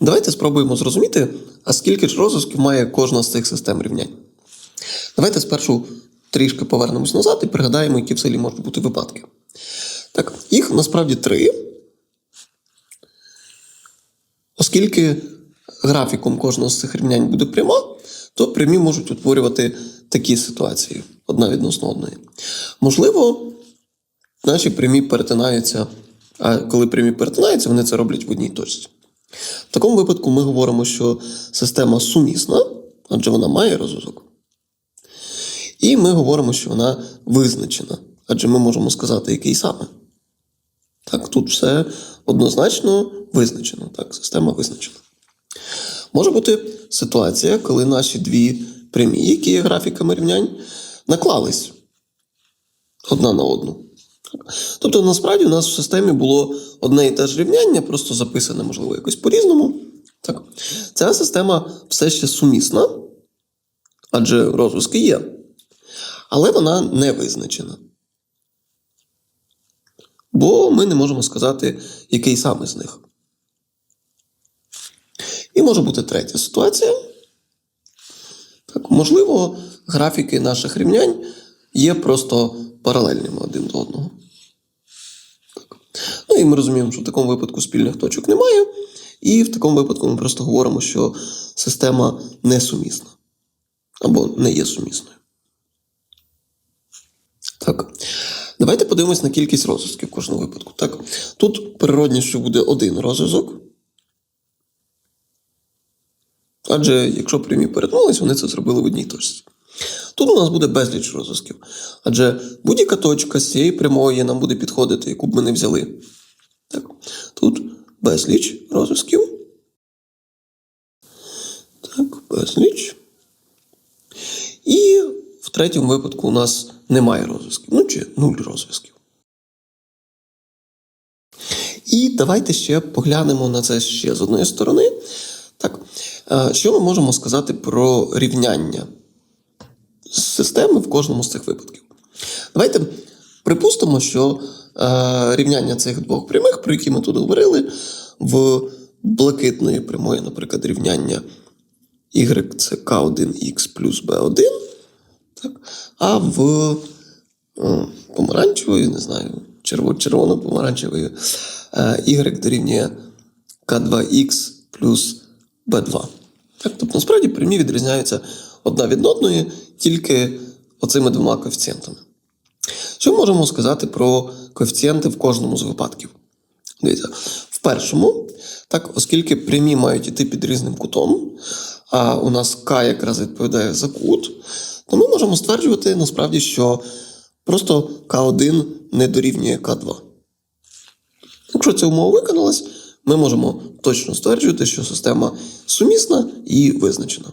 Давайте спробуємо зрозуміти, а скільки ж розв'язків має кожна з цих систем рівнянь. Давайте спершу трішки повернемось назад і пригадаємо, які в селі можуть бути випадки. Так, їх насправді три. Оскільки графіком кожного з цих рівнянь буде пряма, то прямі можуть утворювати такі ситуації одна відносно одної. Можливо, наші прямі перетинаються, а коли прямі перетинаються, вони це роблять в одній точці. В такому випадку ми говоримо, що система сумісна, адже вона має розв'язок. І ми говоримо, що вона визначена, адже ми можемо сказати, який саме. Так, тут все однозначно визначено. Так, система визначена. Може бути ситуація, коли наші дві прямі, які є графіками рівнянь, наклались одна на одну. Тобто, насправді, у нас в системі було одне і те ж рівняння, просто записане, можливо, якось по-різному. Так. Ця система все ще сумісна, адже розв'язки є, але вона не визначена. Бо ми не можемо сказати, який саме з них. І може бути третя ситуація. Так, можливо, графіки наших рівнянь є просто паралельними один до одного. І ми розуміємо, що в такому випадку спільних точок немає. І в такому випадку ми просто говоримо, що система несумісна або не є сумісною. Так. Давайте подивимось на кількість розв'язків в кожному випадку. Так. Тут природні, що буде один розв'язок. Адже якщо прямі перетнулись, вони це зробили в одній точці. Тут у нас буде безліч розв'язків. Адже будь-яка точка з цієї прямої нам буде підходити, яку б ми не взяли. Так. Тут безліч розв'язків. Так, безліч. І в третьому випадку у нас немає розв'язків. Ну чи нуль розв'язків. І давайте ще поглянемо на це ще з одної сторони. Так, е, що ми можемо сказати про рівняння системи в кожному з цих випадків? Давайте припустимо, що рівняння цих двох прямих, про які ми тут говорили, в блакитної прямої, наприклад, рівняння y це k1x плюс b1, так, а в е, помаранчевої, не знаю, червоно-помаранчевої е, y дорівнює k2x плюс b2. Так, тобто, насправді прямі відрізняються одна від одної тільки оцими двома коефіцієнтами. Що можемо сказати про коефіцієнти в кожному з випадків? Дивіться, в першому, так, оскільки прямі мають іти під різним кутом, а у нас К якраз відповідає за кут, то ми можемо стверджувати насправді, що просто К1 не дорівнює К2. Якщо ця умова виконалась, ми можемо точно стверджувати, що система сумісна і визначена.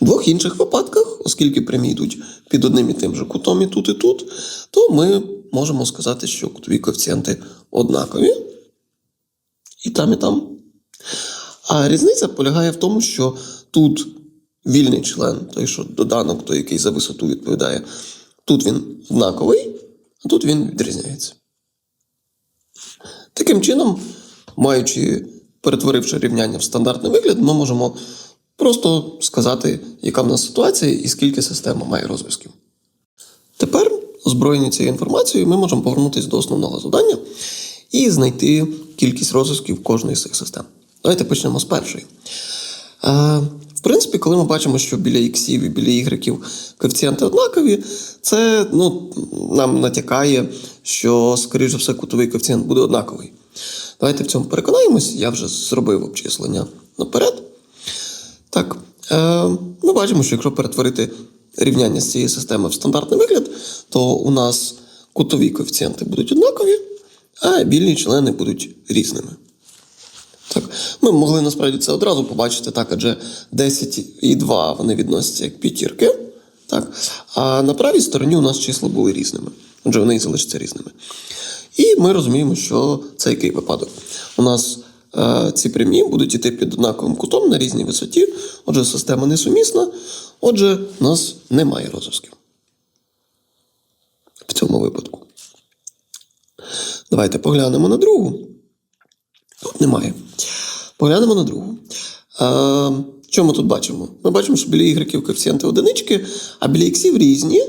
В двох інших випадках, оскільки прямі йдуть під одним і тим же кутом і тут, і тут, то ми можемо сказати, що кутові коефіцієнти однакові. І там, і там. А різниця полягає в тому, що тут вільний член, той, що доданок, той, який за висоту відповідає, тут він однаковий, а тут він відрізняється. Таким чином, маючи, перетворивши рівняння в стандартний вигляд, ми можемо просто сказати, яка в нас ситуація і скільки система має розв'язків. Тепер, озброєні цією інформацією, ми можемо повернутися до основного завдання і знайти кількість розв'язків кожної з цих систем. Давайте почнемо з першої. Е, в принципі, коли ми бачимо, що біля іксів і біля ігреків коефіцієнти однакові, це ну, нам натякає, що, скоріш за все, кутовий коефіцієнт буде однаковий. Давайте в цьому переконаємось, я вже зробив обчислення наперед. Так, е, ми бачимо, що якщо перетворити рівняння з цієї системи в стандартний вигляд, то у нас кутові коефіцієнти будуть однакові, а вільні члени будуть різними. Так, ми могли насправді це одразу побачити, так, адже 10 і 2 вони відносяться як п'ятірки. Так, а на правій стороні у нас числа були різними, отже, вони і залишаться різними. І ми розуміємо, що це який випадок. У нас ці прямі будуть іти під однаковим кутом на різній висоті, отже, система несумісна, отже, у нас немає розв'язків. В цьому випадку. Давайте поглянемо на другу. Тут немає. Поглянемо на другу. Е, що ми тут бачимо? Ми бачимо, що біля ігреків коефіцієнти одинички, а біля іксів різні.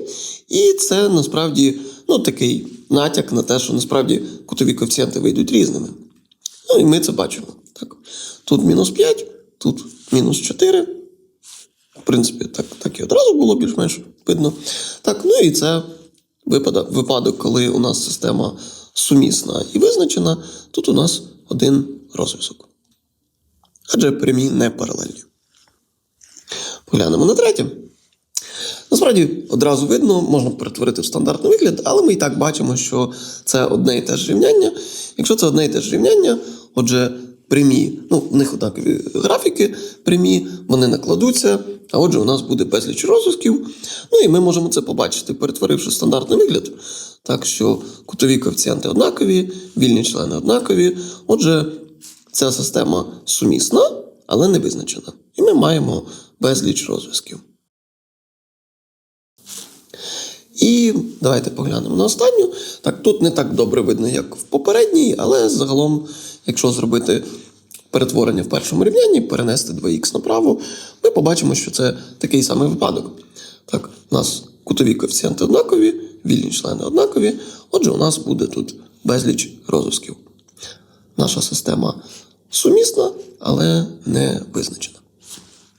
І це насправді ну, такий натяк на те, що насправді кутові коефіцієнти вийдуть різними. Ну і ми це бачимо. Так. Тут мінус 5, тут мінус 4. В принципі, так, так і одразу було більш-менш видно. Так, ну і це випадок, випадок, коли у нас система сумісна і визначена, тут у нас один розв'язок. Адже прямі не паралельні. Поглянемо на третє. Насправді одразу видно, можна перетворити в стандартний вигляд, але ми і так бачимо, що це одне і те ж рівняння. Якщо це одне і те ж рівняння, отже, прямі, ну, в них однакові графіки прямі, вони накладуться, а отже, у нас буде безліч розв'язків. Ну і ми можемо це побачити, перетворивши стандартний вигляд. Так що кутові коефіцієнти однакові, вільні члени однакові. Отже, ця система сумісна, але не визначена. І ми маємо безліч розв'язків. І давайте поглянемо на останню. Так, тут не так добре видно, як в попередній, але загалом, якщо зробити перетворення в першому рівнянні, перенести 2х направо, ми побачимо, що це такий самий випадок. Так, у нас кутові коефіцієнти однакові, вільні члени однакові. Отже, у нас буде тут безліч розв'язків. Наша система сумісна, але не визначена.